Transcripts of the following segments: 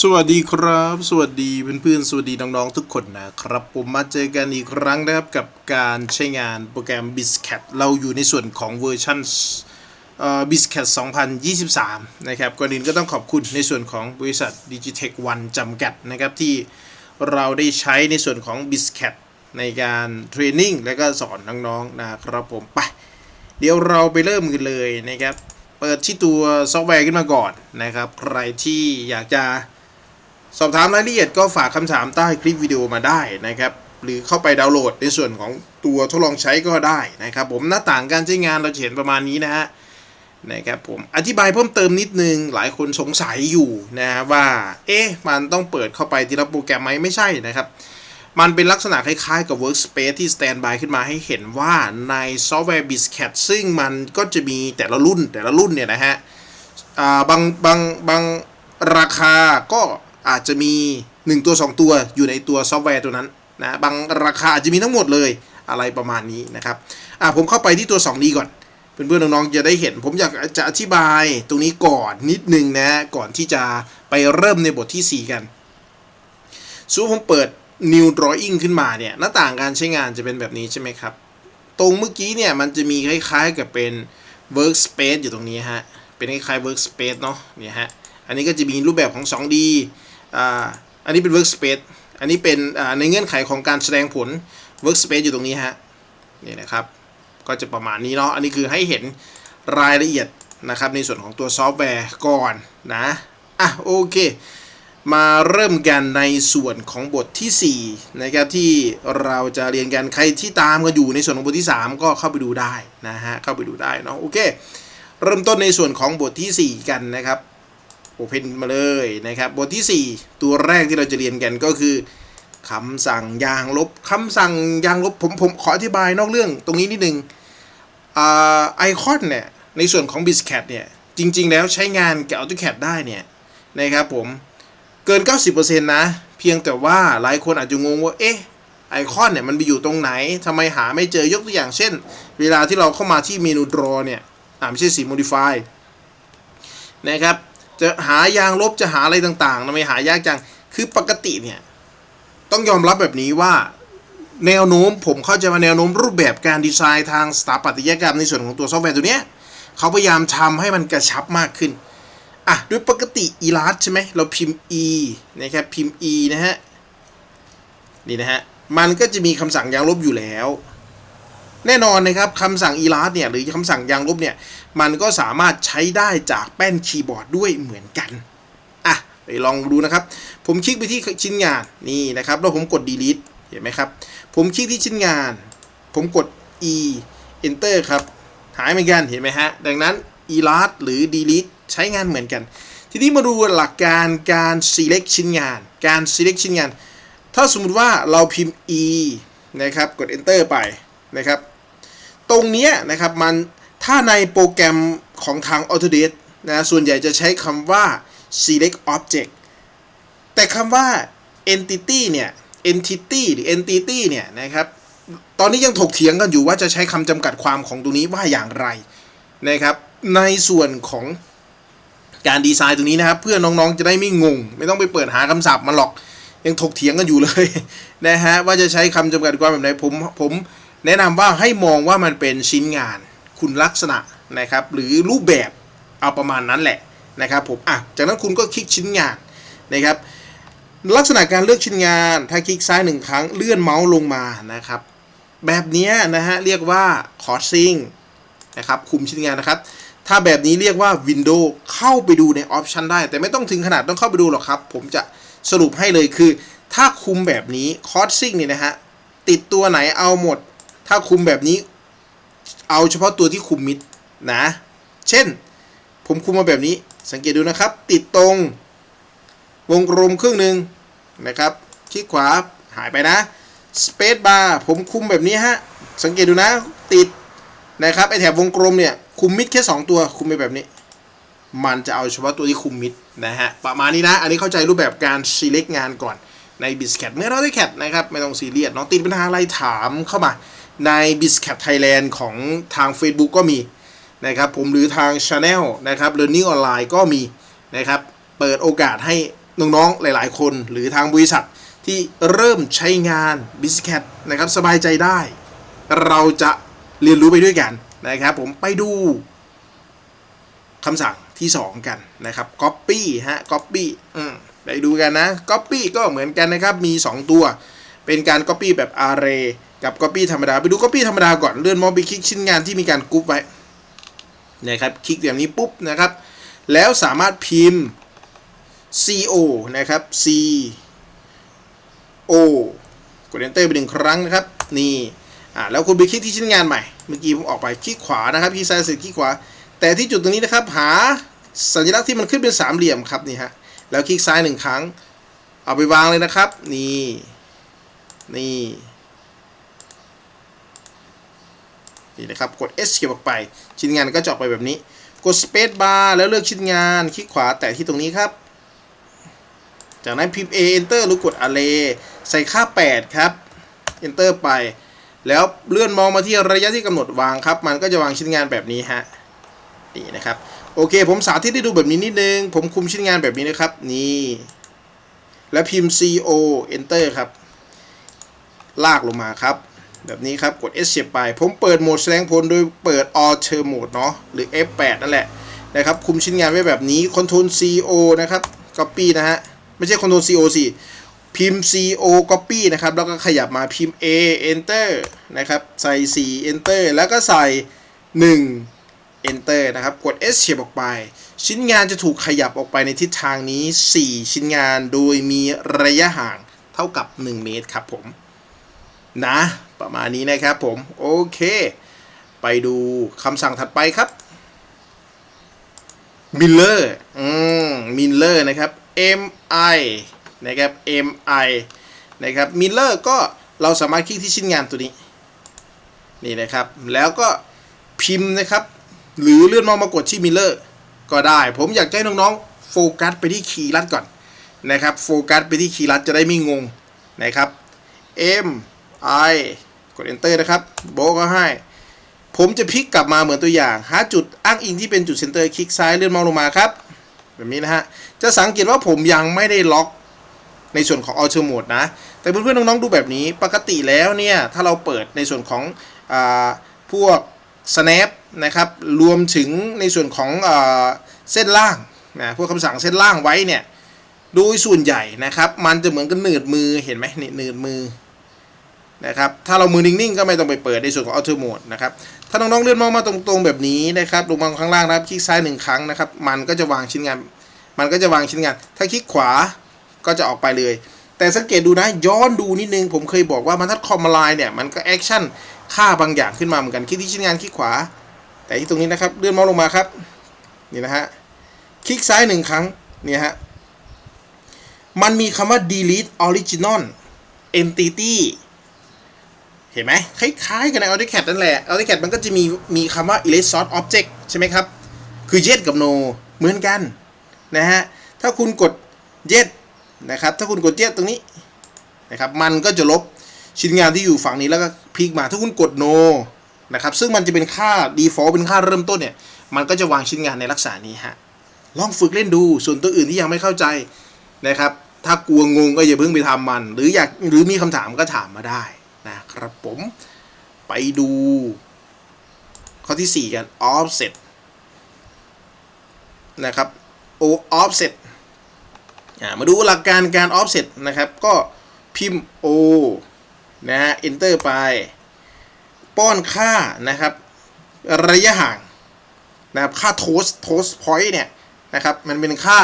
สวัสดีครับ สวัสดีเพื่อนๆ สวัสดีน้องๆทุกคนนะครับ ผมมาเจอกันอีกครั้งนะครับกับการใช้งานโปรแกรม b i s c a t เราอยู่ในส่วนของเวอร์ชันเอ่อ b i s c a t 2023 นะครับก่อนอื่นก็ต้องขอบคุณในส่วนของบริษัท Digitech One จำกัดนะครับที่เราได้ใช้ในส่วนของ b i s c a t ในการเทรนนิ่งและก็สอนน้องๆนะครับผมไป เดี๋ยวเราไปเริ่มกันเลยนะครับ เปิดที่ตัวซอฟต์แวร์ขึ้นมาก่อนนะครับ ใครที่อยากจะ สอบถามรายละเอียดก็ฝากคำถามใต้คลิปวิดีโอมาได้นะครับ หรือเข้าไปดาวน์โหลดในส่วนของตัวทดลองใช้ก็ได้นะครับ ผมหน้าต่างการใช้งานเราเห็นประมาณนี้นะฮะนะครับผมอธิบายเพิ่มเติมนิดนึงหลายคนสงสัยอยู่นะฮะว่า เอ๊ะ มันต้องเปิดเข้าไปทีละโปรแกรมไหมไม่ใช่นะครับ มันเป็นลักษณะคล้ายๆกับ Workspace ที่ Standby ขึ้นมาให้เห็นว่าในซอฟต์แวร์ b i s c a t ซึ่งมันก็จะมีแต่ละรุ่นแต่ละรุ่นเนี่ยนะฮะอ่าบางบางบางราคาก็ อาจจะมี 1 ตัว 2 ตัวอยู่ในตัวซอฟต์แวร์ตัวนั้นนะบางราคาอาจจะมีทั้งหมดเลยอะไรประมาณนี้นะครับอ่าผมเข้าไปที่ตัว2ดีก่อนเพื่อนๆน้องๆจะได้เห็น ผมอยากจะอธิบายตรงนี้ก่อนนิดนึงนะ ก่อนที่จะไปเริ่มในบทที่ 4 กันซูผมเปิด New Drawing ขึ้นมาเนี่ย หน้าต่างการใช้งานจะเป็นแบบนี้ใช่ไหมครับ ตรงเมื่อกี้เนี่ยมันจะมีคล้ายๆกับเป็น Workspace อยู่ตรงนี้ฮะ เป็นคล้ายๆ Workspace เนาะเนี่ยฮะ อันนี้ก็จะมีรูปแบบของ 2D อันนี้เป็น Workspace อันนี้เป็นในเงื่อนไขของการแสดงผล Workspace อยู่ตรงนี้ฮะนี่นะครับก็จะประมาณนี้เนาะอันนี้คือให้เห็นรายละเอียดนะครับในส่วนของตัวซอฟต์แวร์ก่อนนะอะโอเค มาเริ่มกันในส่วนของบทที่ 4 นะครับที่เราจะเรียนกันใครที่ตามกันอยู่ในส่วนของบทที่ 3 ก็เข้าไปดูได้นะฮะเข้าไปดูได้เนาะโอเค เริ่มต้นในส่วนของบทที่ 4 กันนะครับ โอเพนมาเลยนะครับ บทที่ 4 ตัวแรกที่เราจะเรียนกันก็คือคำสั่งยางลบคำสั่งยางลบผมผมขออธิบายนอกเรื่องตรงนี้นิดนึงอไอคอนเนี่ย ในส่วนของ b i s c a t เนี่ย จริง ๆ แล้วใช้งานกับ AutoCAD ได้เนี่ยนะครับผมเกิน 90%นะ เพียงแต่ว่าหลายคนอาจจะงงว่าเอ๊ะไอคอนเนี่ยมันไปอยู่ตรงไหนทำไมหาไม่เจอยกตัวอย่างเช่น เวลาที่เราเข้ามาที่เมนู draw เนี่ยอ่าไม่ใช่สี modify นะครับ จะหายางลบจะหาอะไรต่างๆทำไมหายากจัง คือปกติเนี่ย ต้องยอมรับแบบนี้ว่า แนวโน้มผมเข้าใจว่าแนวโน้มรูปแบบการดีไซน์ทางสถาปัตยกรรมในส่วนของตัวซอฟต์แวร์ตัวเนี้ยเขาพยายามทำให้มันกระชับมากขึ้น อะโดยปกติ e l a s t ใช่ไหมเราพิมพ์ e นะครับพิมพ์ e นะฮะ นี่นะฮะ มันก็จะมีคำสั่งยางลบอยู่แล้ว แน่นอนนะครับคำสั่ง e l a s t เนี่ยหรือคำสั่งยางลบเนี่ยมันก็สามารถใช้ได้จากแป้นคีย์บอร์ดด้วยเหมือนกันอะไปลองดูนะครับ ผมคลิกไปที่ชิ้นงานนี่นะครับแล้วผมกด delete เห็นไหมครับ ผมคลิกที่ชิ้นงาน ผมกด e enter ครับหายเหมือนกันเห็นไหมฮะ ดังนั้น e l a s t หรือ delete ใช้งานเหมือนกัน ทีนี้มาดูหลักการการ select ชิ้นงาน การ select ชิ้นงาน ถ้าสมมติว่าเราพิมพ์ e นะครับกด enter ไปนะครับ ตรงนี้นะครับมันถ้าในโปรแกรมของทาง Autodesk นะส่วนใหญ่จะใช้คำว่า select object แต่คำว่า entity เนี่ย entity หรือ entity เนี่ยนะครับ ตอนนี้ยังถกเถียงกันอยู่ว่าจะใช้คำจำกัดความของตรงนี้ว่าอย่างไรนะครับ ในส่วนของการดีไซน์ตรงนี้นะครับ เพื่อน้องๆจะได้ไม่งง ไม่ต้องไปเปิดหาคำศัพท์มาหรอกยังถกเถียงกันอยู่เลยนะฮะว่าจะใช้คำจำกัดความแบบไหนผมผม แนะนำว่าให้มองว่ามันเป็นชิ้นงานคุณลักษณะนะครับหรือรูปแบบเอาประมาณนั้นแหละนะครับผมอะจากนั้นคุณก็คลิกชิ้นงานนะครับ ลักษณะการเลือกชิ้นงานถ้าคลิกซ้ายหนึ่งครั้งเลื่อนเมาส์ลงมานะครับ แบบนี้นะฮะเรียกว่า crossing นะครับคุมชิ้นงานนะครับ ถ้าแบบนี้เรียกว่า Windows เข้าไปดูในออปชันได้ แต่ไม่ต้องถึงขนาดต้องเข้าไปดูหรอกครับ ผมจะสรุปให้เลยคือ ถ้าคุมแบบนี้ crossing เนี่ยนะฮะติดตัวไหนเอาหมด ถ้าคุมแบบนี้ เอาเฉพาะตัวที่คุมมิดนะ เช่น ผมคุมมาแบบนี้ สังเกตดูนะครับ ติดตรง วงกลมครึ่งหนึ่งนะครับ คลิกขวาหายไปนะ Space Bar ผมคุมแบบนี้ฮะ สังเกตดูนะ ติดนะครับไอแถบวงกลมเนี่ย คุมมิดแค่ 2 ตัว คุมไปแบบนี้ มันจะเอาเฉพาะตัวที่คุมมิดนะฮะ ประมาณนี้นะ อันนี้เข้าใจรูปแบบการ select งานก่อน ใน b i s c a t เมื่อเราได้แค t นะครับ ไม่ต้องซีเรียสเนาะติดปัญหาอะไรถามเข้ามา ใน b i s c a t Thailand ของทาง Facebook ก็มีนะครับผมหรือทาง Channel นะครับ Learning Online ก็มีนะครับ เปิดโอกาสให้น้องๆหลายๆ คนหรือทางบริษัทที่เริ่มใช้งาน b i s c a t นะครับสบายใจได้ เราจะเรียนรู้ไปด้วยกันนะครับผมไปดูคำสั่งที่ 2 กันนะครับ copy ฮะ copy อืม ไปดูกันนะ copy ก็เหมือนกันนะครับ มี 2 ตัว เป็นการ copy แบบ array กับ copy ธรรมดา ไปดู copy ธรรมดาก่อน เลื่อนมองไปคลิกชิ้นงานที่มีการกรุ๊ปไว้นะครับ คลิกอย่างนี้ปุ๊บนะครับ แล้วสามารถพิมพ์ co นะครับ c o กด enter ไปหนึ่งครั้งนะครับ นี่อ่าแล้วคุณไปคลิกที่ชิ้นงานใหม่ เมื่อกี้ผมออกไปคลิกขวานะครับคลิกซ้ายเสร็จคลิกขวา แต่ที่จุดตรงนี้นะครับ หาสัญลักษณ์ที่มันขึ้นเป็นสามเหลี่ยมครับนี่ฮะ แล้วคลิกซ้ายหนึ่งครั้ง เอาไปวางเลยนะครับ นี่ นี่นี่นะครับ กด escape ออกไป ชิ้นงานก็จะออกไปแบบนี้ กด space bar แล้วเลือกชิ้นงาน คลิกขวาแตะที่ตรงนี้ครับ จากนั้นพิมพ์ A enter หรือกด array ใส่ค่า 8 ครับ enter ไป แล้วเลื่อนมองมาที่ระยะที่กำหนดวางครับ มันก็จะวางชิ้นงานแบบนี้ฮะ นี่นะครับ โอเค ผมสาธิตให้ดูแบบนี้นิดนึง ผมคุมชิ้นงานแบบนี้นะครับ นี่ แล้วพิมพ์ co enter ครับ ลากลงมาครับ แบบนี้ครับ กด escape ไป ผมเปิดโหมดแสดงผลโดยเปิด alter mode เนาะหรือ F8 นั่นแหละนะครับ คุมชิ้นงานไว้แบบนี้ Control CO นะครับ copy นะฮะ ไม่ใช่ Control CO สิพิมพ์ CO copy นะครับ แล้วก็ขยับมาพิมพ์ A enter นะครับ ใส่ 4 enter แล้วก็ใส่ 1 enter นะครับ กด escape ออกไป ชิ้นงานจะถูกขยับออกไปในทิศทางนี้ 4 ชิ้นงานโดยมีระยะห่างเท่ากับ 1 เมตรครับผม นะ ประมาณนี้นะครับผม โอเค ไปดูคำสั่งถัดไปครับมิลเลอร์อืมมิลเลอร์นะครับ M I นะครับ M I นะครับมิลเลอร์ก็เราสามารถคลิกที่ชิ้นงานตัวนี้ นี่นะครับ แล้วก็พิมพ์นะครับ หรือเลื่อนมองมากดที่มิลเลอร์ก็ได้ ผมอยากให้น้องๆโฟกัสไปที่คีย์ลัดก่อนนะครับโฟกัสไปที่คีย์ลัดจะได้ไม่งงนะครับ M I กด enter นะครับโบก็ให้ ผมจะพลิกกลับมาเหมือนตัวอย่างหาจุดอ้างอิงที่เป็นจุดเซนเตอร์คลิกซ้ายเลื่อนมาส์ลงมาครับ แบบนี้นะฮะ จะสังเกตว่าผมยังไม่ได้ล็อกในส่วนของ Auto Mode นะ แต่เพื่อนๆน้องๆดูแบบนี้ปกติแล้วเนี่ย ถ้าเราเปิดในส่วนของอพวก snap นะครับรวมถึงในส่วนของอเส้นล่างนะพวกคำสั่งเส้นล่างไว้เนี่ยโดยส่วนใหญ่นะครับ มันจะเหมือนกับหนืดมือเห็นไหมนี่หนืดมือนะครับถ้าเรามือนิ่งๆ ก็ไม่ต้องไปเปิดในส่วนของ Auto Mode นะครับถ้าน้องๆเลื่อนมองมาตรงๆแบบนี้นะครับลงมาข้างล่างนะครับคลิกซ้ายหนึ่งครั้งนะครับ มันก็จะวางชิ้นงาน มันก็จะวางชิ้นงาน ถ้าคลิกขวาก็จะออกไปเลย แต่สังเกตดูนะย้อนดูนิดนึง ผมเคยบอกว่ามันทัดคอมไลน์เนี่ยมันก็แอคชั่น ค่าบางอย่างขึ้นมาเหมือนกันคลิกที่ชิ้นงานคลิกขวา แต่ที่ตรงนี้นะครับเลื่อนเมาส์ลงมาครับนี่นะฮะคลิกซ้ายหนึ่งครั้งเนี่ยฮะมันมีคำว่า delete original entity เห็นไหมคล้ายๆ กันใน AutoCAD นั่นแหละ AutoCAD มันก็จะมีมีคำว่า erase source object ใช่ไหมครับ คือ yes กับ no เหมือนกันนะฮะ ถ้าคุณกด yes นะครับ ถ้าคุณกด yes ตรงนี้นะครับ มันก็จะลบ ชิ้นงานที่อยู่ฝั่งนี้แล้วก็พลิกมาถ้าคุณกด no นะครับซึ่งมันจะเป็นค่า default เป็นค่าเริ่มต้นเนี่ยมันก็จะวางชิ้นงานในลักษณะนี้ฮะลองฝึกเล่นดูส่วนตัวอื่นที่ยังไม่เข้าใจนะครับถ้ากลัวงงก็อย่าเพิ่งไปทำมัน หรืออยากหรือมีคำถามก็ถามมาได้นะครับผมไปดูข้อที่ 4 กัน offset นะครับ o offset มาดูหลักการการ offset นะครับ ก็พิมพ์ o นะฮะ enter ไป ป้อนค่านะครับ ระยะห่างนะครับค่า toast toast point เนี่ยนะครับ มันเป็นค่า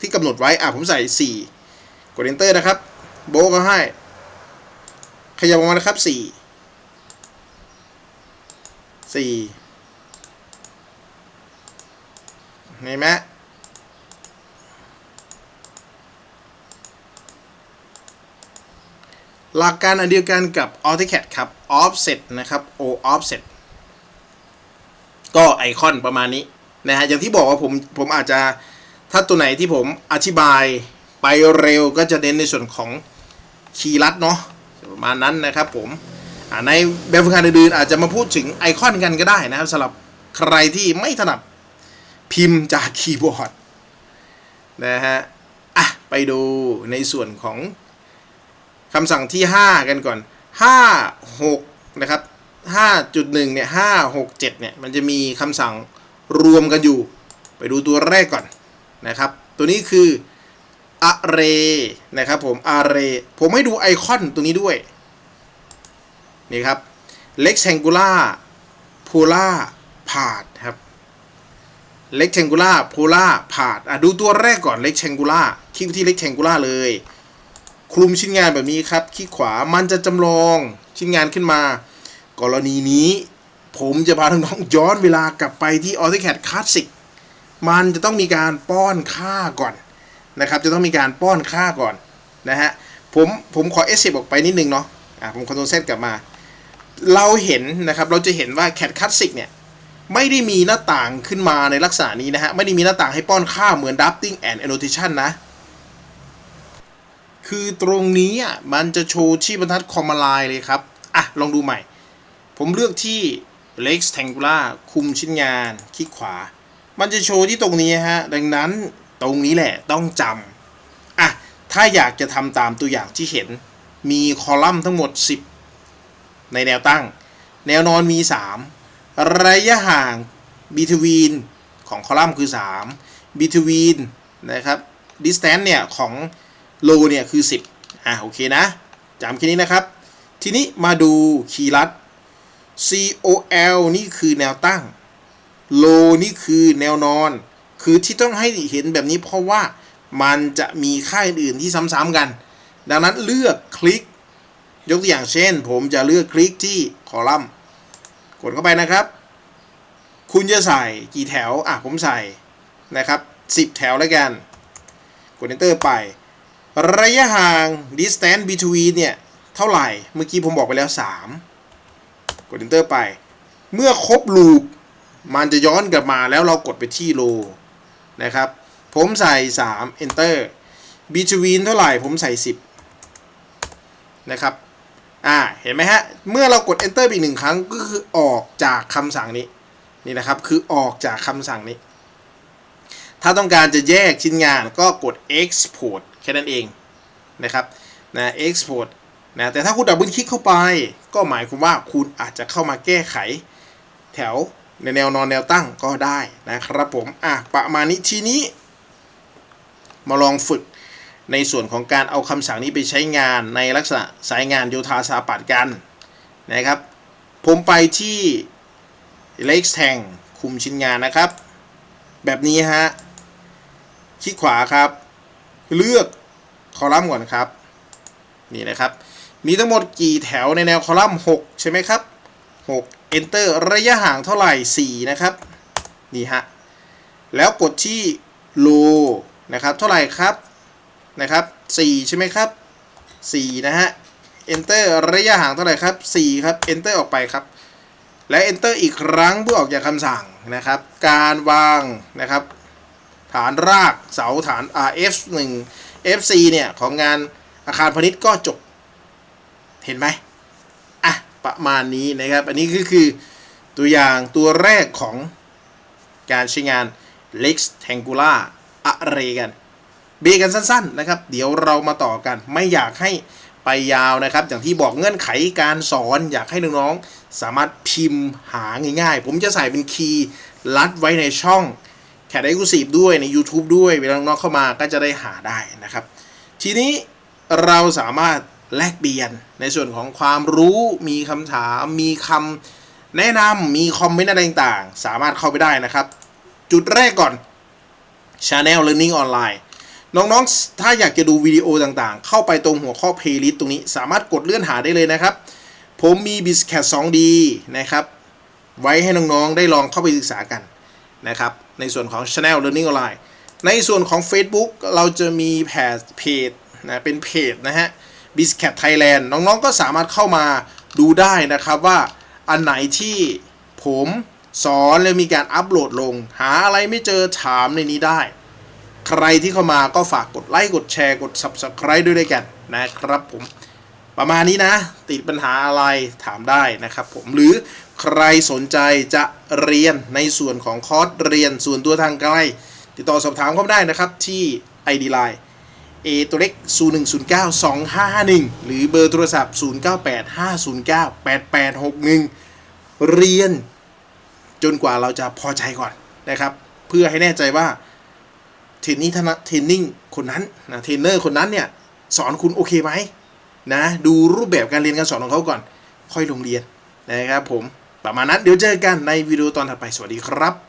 ที่กำหนดไว้ อะ ผมใส่ 4 กด enter นะครับ โบก็ให้ ขยับออกมานะครับสี่สี่เห็นไหม หลักการอันเดียวกันกับ AutoCAD ครับ offset นะครับ o offset ก็ไอคอนประมาณนี้นะฮะอย่างที่บอกว่าผมผมอาจจะถ้าตัวไหนที่ผมอธิบายไปเร็วก็จะเน้นในส่วนของคีย์ลัดเนาะประมาณนั้นนะครับผมในแบบฝึกงานอื่นๆอาจจะมาพูดถึงไอคอนกันก็ได้นะครับสำหรับใครที่ไม่ถนัดพิมพ์จากคีย์บอร์ดนะฮะอะไปดูในส่วนของ คำสั่งที่ 5 กันก่อน 5 6 นะครับ 5.1 เนี่ย 5 6 7 เนี่ย มันจะมีคำสั่งรวมกันอยู่ ไปดูตัวแรกก่อนนะครับ ตัวนี้คือ array นะครับผม array ผมให้ดูไอคอนตัวนี้ด้วย นี่ครับ rectangular polar path ครับ rectangular polar path อะดูตัวแรกก่อน rectangular คลิกที่ rectangular เลย คลุมชิ้นงานแบบนี้ครับ คลิกขวามันจะจำลองชิ้นงานขึ้นมา กรณีนี้ ผมจะพาน้องๆย้อนเวลากลับไปที่ AutoCAD Classic มันจะต้องมีการป้อนค่าก่อนนะครับ จะต้องมีการป้อนค่าก่อนนะฮะ ผมผมขอ S10 ออกไปนิดนึงเนาะอะผม Ctrl Z กลับมา เราเห็นนะครับ เราจะเห็นว่า CAD Classic เนี่ยไม่ได้มีหน้าต่างขึ้นมาในลักษณะนี้นะฮะ ไม่ได้มีหน้าต่างให้ป้อนค่าเหมือน Drafting and Annotation นะ คือตรงนี้อะมันจะโชว์ที่บรรทัดคอมมาไลน์เลยครับ อะ ลองดูใหม่ ผมเลือกที่ Rectangular คุมชิ้นงาน คลิกขวา มันจะโชว์ที่ตรงนี้ฮะ ดังนั้นตรงนี้แหละต้องจำอะ ถ้าอยากจะทำตามตัวอย่างที่เห็น มีคอลัมน์ทั้งหมด 10 ในแนวตั้ง แนวนอนมี 3 ระยะห่าง between ของคอลัมน์คือ 3 between นะครับ distance เนี่ย ของ low เนี่ยคือ 10อะโอเคนะจำแค่นี้นะครับ ทีนี้มาดูคีย์ลัด COL นี่คือแนวตั้ง low นี่คือแนวนอน คือที่ต้องให้เห็นแบบนี้เพราะว่ามันจะมีค่าอื่นๆที่ซ้ำๆกัน ดังนั้นเลือกคลิก ยกตัวอย่างเช่น ผมจะเลือกคลิกที่คอลัมน์ กดเข้าไปนะครับ คุณจะใส่กี่แถว อะผมใส่นะครับ 10 แถวแล้วกัน กด enter ไป ระยะห่าง distance between เนี่ย เท่าไหร่ เมื่อกี้ผมบอกไปแล้ว 3 กด enter ไป เมื่อครบลูป มันจะย้อนกลับมาแล้วเรากดไปที่โลนะครับ ผมใส่ 3 enter between เท่าไหร่ ผมใส่ 10 นะครับ อ่า เห็นไหมฮะ เมื่อเรากด enter อีกหนึ่งครั้งก็คือออกจากคำสั่งนี้ นี่นะครับ คือออกจากคำสั่งนี้ ถ้าต้องการจะแยกชิ้นงานก็กด export ค่นั้นเองนะครับนะ export นะแต่ถ้าคุณดับเบิลคลิกเข้าไป ก็หมายความว่าคุณอาจจะเข้ามาแก้ไข แถวในแนวนอนแนวตั้งก็ได้นะครับผมอะประมาณนี้ทีนี้ มาลองฝึกในส่วนของการเอาคำสั่งนี้ไปใช้งานในลักษณะสายงานโยธาสาปัตย์กันนะครับ ผมไปที่ l e x t a n g คุมชิ้นงานนะครับ แบบนี้ฮะคลิกขวาครับ เลือกคอลัมน์ก่อนครับ นี่นะครับ มีทั้งหมดกี่แถวในแนวคอลัมน์ 6 ใช่ไหมครับ 6 Enter ระยะห่างเท่าไหร่ 4 นะครับ นี่ฮะ แล้วกดที่ low นะครับ เท่าไหร่ครับ นะครับ 4 ใช่ไหมครับ 4 นะฮะ Enter ระยะห่างเท่าไหร่ครับ 4 ครับ Enter ออกไปครับ และ Enter อีกครั้งเพื่อออกจากคำสั่งนะครับ การวางนะครับ ฐานรากเสาฐาน RF1 FC เนี่ย ของงานอาคารพาณิชย์ก็จบ เห็นไหมอะ ประมาณนี้นะครับ อันนี้ก็คือตัวอย่างตัวแรกของการใช้งาน Rectangular Array กันเบรกันสั้น ๆ นะครับ เดี๋ยวเรามาต่อกัน ไม่อยากให้ไปยาวนะครับ อย่างที่บอกเงื่อนไขการสอนอยากให้น้องๆสามารถพิมพ์หาง่ายๆ ผมจะใส่เป็นคีย์ลัดไว้ในช่อง แคด e อ c l u s i v e ด้วยใน YouTube ด้วยเวลาน้องๆเข้ามาก็จะได้หาได้นะครับ ทีนี้เราสามารถแลกเปลี่ยนในส่วนของความรู้มีคำถามมีคำแนะนำมีคอมเมนต์อะไรต่างๆ สามารถเข้าไปได้นะครับ จุดแรกก่อน Channel Learning Online น้องๆ ถ้าอยากจะดูวิดีโอต่างๆ เข้าไปตรงหัวข้อ playlist ตรงนี้ สามารถกดเลื่อนหาได้เลยนะครับ ผมมี b i s c a t 2D นะครับ ไว้ให้น้องๆ ได้ลองเข้าไปศึกษากัน นะครับ ในส่วนของ Channel Learning Online ในส่วนของ Facebook เราจะมีแพจเพจนะเป็นเพจนะฮะ b i s c a t Thailand น้องๆก็สามารถเข้ามาดูได้นะครับว่าอันไหนที่ผมสอนแล้วมีการอัปโหลดลง หาอะไรไม่เจอถามในนี้ได้ ใครที่เข้ามาก็ฝากกดไลค์กดแชร์กด Subscribe ด้วยด้วยกันนะครับผมประมาณนี้นะ ติดปัญหาอะไรถามได้นะครับผมหรือ ใครสนใจจะเรียนในส่วนของคอร์สเรียนส่วนตัวทางไกล ติดต่อสอบถามเข้ามาได้นะครับที่ ID Line A ตัวเล็ก 0109 2551 หรือเบอร์โทรศัพท์ 098 509 8861 เรียน จนกว่าเราจะพอใจก่อนนะครับ เพื่อให้แน่ใจว่าเทรนนิ่งนะเทรนนิ่งคนนั้นนะเทรนเนอร์คนนั้นเนี่ย สอนคุณโอเคไหมนะ ดูรูปแบบการเรียนการสอนของเขาก่อน ค่อยลงเรียนนะครับผม ประมาณนั้นเดี๋ยวเจอกันในวิดีโอตอนถัดไปสวัสดีครับ